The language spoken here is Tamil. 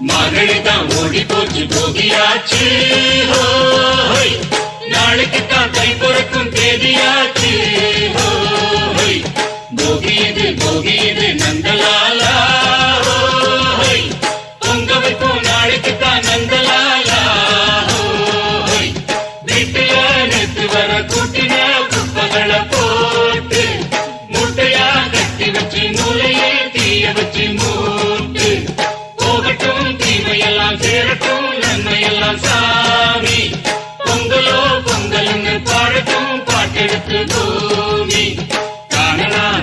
மகளி தான் ஓடி போச்சு போகியாச்சு. நாளைக்கு தான் கை பிறக்கும் தேதியாச்சு. போகியது போகியது நந்தலாலா. ஹோய். பொங்க வைப்போம் நாளைக்கு தான் நந்தலாலா வீட்டுல நேத்து வர கூட்டின குப்பகளை போட்டு முட்டையா கட்டி வச்சு நூலையே தீய வச்சு மூ சேரட்டும் நன்மையெல்லாம் சாமி. பொங்கலோ பொங்கலுங்க பாடட்டும் பாட்டெடுத்து பூமி காணலாம்